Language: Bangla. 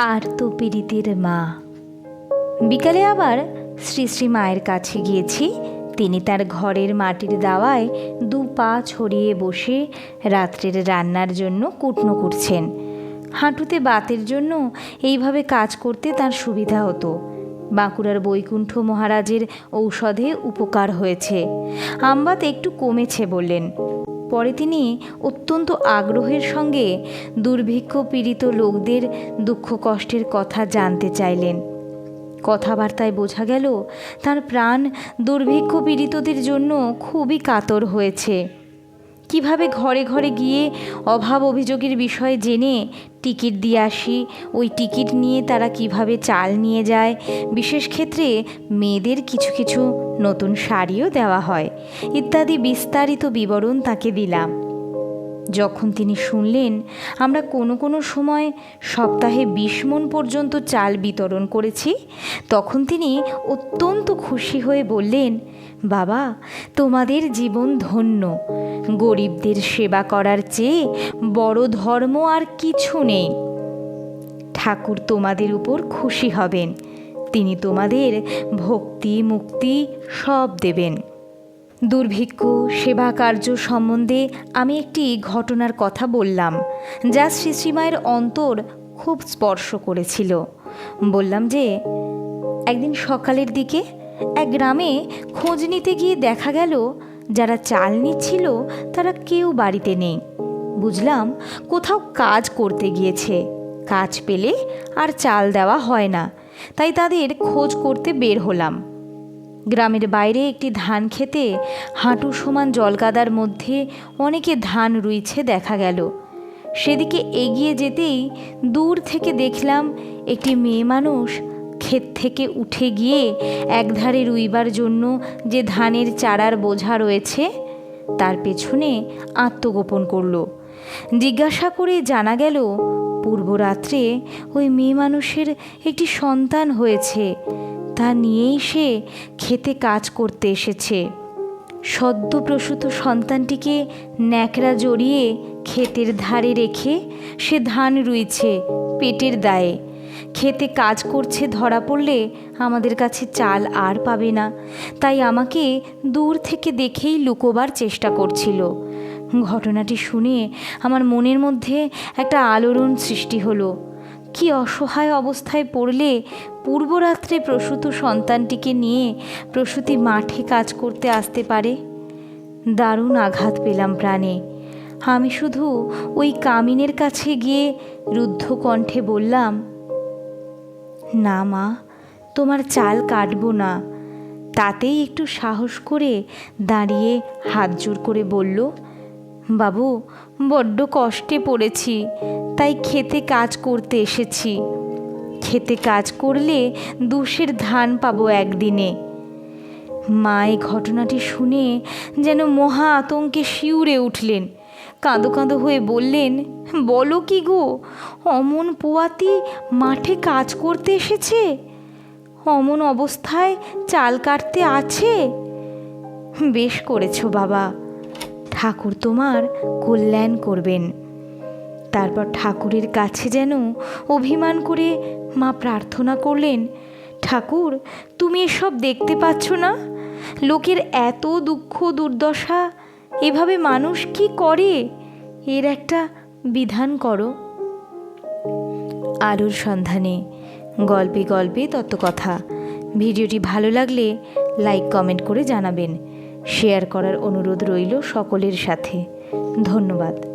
আর তো পীড়িতের মা। বিকালে আবার শ্রী শ্রী মায়ের কাছে গিয়েছি। তিনি তার ঘরের মাটির দাওয়ায় দু পা ছড়িয়ে বসে রাত্রের রান্নার জন্য কুটনো করছেন। হাঁটুতে বাতের জন্য এইভাবে কাজ করতে তার সুবিধা হতো। বাঁকুড়ার বৈকুণ্ঠ মহারাজের ঔষধে উপকার হয়েছে। আমবাত একটু কমেছে বললেন পরে তিনি অত্যন্ত আগ্রহের সঙ্গে দুর্ভিক্ষ পীড়িত লোকদের দুঃখ কষ্টের কথা জানতে চাইলেন। কথাবার্তায় বোঝা গেল, তার প্রাণ দুর্ভিক্ষ পীড়িতদের জন্য খুবই কাতর হয়েছে। কীভাবে ঘরে ঘরে গিয়ে অভাব অভিযোগের বিষয়ে জেনে টিকিট দিয়ে আসি? ওই টিকিট নিয়ে তারা কীভাবে চাল নিয়ে যায়? বিশেষ ক্ষেত্রে মেয়েদের কিছু কিছু নতুন শাড়িও দেওয়া হয়। ইত্যাদি বিস্তারিত বিবরণ তাকে দিলাম। যখন তিনি শুনলেন, আমরা কোনো কোনো সময় সপ্তাহে বিশ মন পর্যন্ত চাল বিতরণ করেছি, তখন তিনি অত্যন্ত খুশি হয়ে বললেন, বাবা, তোমাদের জীবন ধন্য। গরিবদের সেবা করার চেয়ে বড় ধর্ম আর কিছু নেই। ঠাকুর তোমাদের উপর খুশি হবেন। তিনি তোমাদের ভক্তি, মুক্তি সব দেবেন। দুর্ভিক্ষ সেবা কার্য সম্বন্ধে আমি একটি ঘটনার কথা বললাম, যা শ্রী শ্রীমায়ের অন্তর খুব স্পর্শ করেছিল। বললাম যে, একদিন সকালের দিকে এক গ্রামে খোঁজ নিতে গিয়ে দেখা গেল, যারা চাল নিচ্ছিল তারা কেউ বাড়িতে নেই। বুঝলাম কোথাও কাজ করতে গিয়েছে, কাজ পেলে আর চাল দেওয়া হয় না, তাই তাদের খোঁজ করতে বের হলাম। গ্রামের বাইরে একটি ধান খেতে হাঁটু সমান জলকাদার মধ্যে অনেকে ধান রুইছে দেখা গেল। সেদিকে এগিয়ে যেতেই দূর থেকে দেখলাম একটি মেয়ে মানুষ ক্ষেত থেকে উঠে গিয়ে একধারে রুইবার জন্য যে ধানের চারার বোঝা রয়েছে, তার পেছনে আত্মগোপন করল। জিজ্ঞাসা করে জানা গেল, পূর্বরাত্রে ওই মেয়ে মানুষের একটি সন্তান হয়েছে। তা নিয়েই সে খেতে কাজ করতে এসেছে। সদ্য প্রসূত সন্তানটিকে ন্যাকড়া জড়িয়ে ক্ষেতের ধারে রেখে সে ধান রুইছে পেটের দায়ে। খেতে কাজ করছে ধরা পড়লে আমাদের কাছে চাল আর পাবে না। তাই আমাকে দূর থেকে দেখেই লুকোবার চেষ্টা করছিল। ঘটনাটি শুনে আমার মনের মধ্যে একটা আলোড়ন সৃষ্টি হলো। কি অসহায় অবস্থায় পড়লে পূর্বরাত্রে প্রসূত সন্তানটিকে নিয়ে প্রসূতি মাঠে কাজ করতে আসতে পারে? দারুণ আঘাত পেলাম প্রাণে। আমি শুধু ওই কামিনের কাছে গিয়ে রুদ্ধ কণ্ঠে বললাম, না মা, তোমার চাল কাটবো না। তাতেই একটু সাহস করে দাঁড়িয়ে হাত জোর করে বলল, বাবু, বড্ড কষ্টে পড়েছি। তাই খেতে কাজ করতে এসেছি। খেতে কাজ করলে দুশের ধান পাবো একদিনে। মা এই ঘটনাটি শুনে যেন মহা আতঙ্কে শিউরে উঠলেন। কাঁদো কাঁদো হয়ে বললেন, বলো কি গো, অমন পোয়াতি মাঠে কাজ করতে এসেছে? অমন অবস্থায় চাল কাটতে আছে? বেশ করেছ বাবা। ঠাকুর তোমার কল্যাণ করবেন। তারপর ঠাকুরের কাছে যেন অভিমান করে মা প্রার্থনা করলেন, ঠাকুর, তুমি এসব দেখতে পাচ্ছ না? লোকের এত দুঃখ দুর্দশা, এভাবে মানুষ কি করে? এর একটা বিধান করো। আলোর সন্ধানে গল্পে গল্পে তত্ত্বকথা। ভিডিওটি ভালো লাগলে লাইক, কমেন্ট করে জানাবেন। শেয়ার করার অনুরোধ রইল সকলের সাথে। ধন্যবাদ।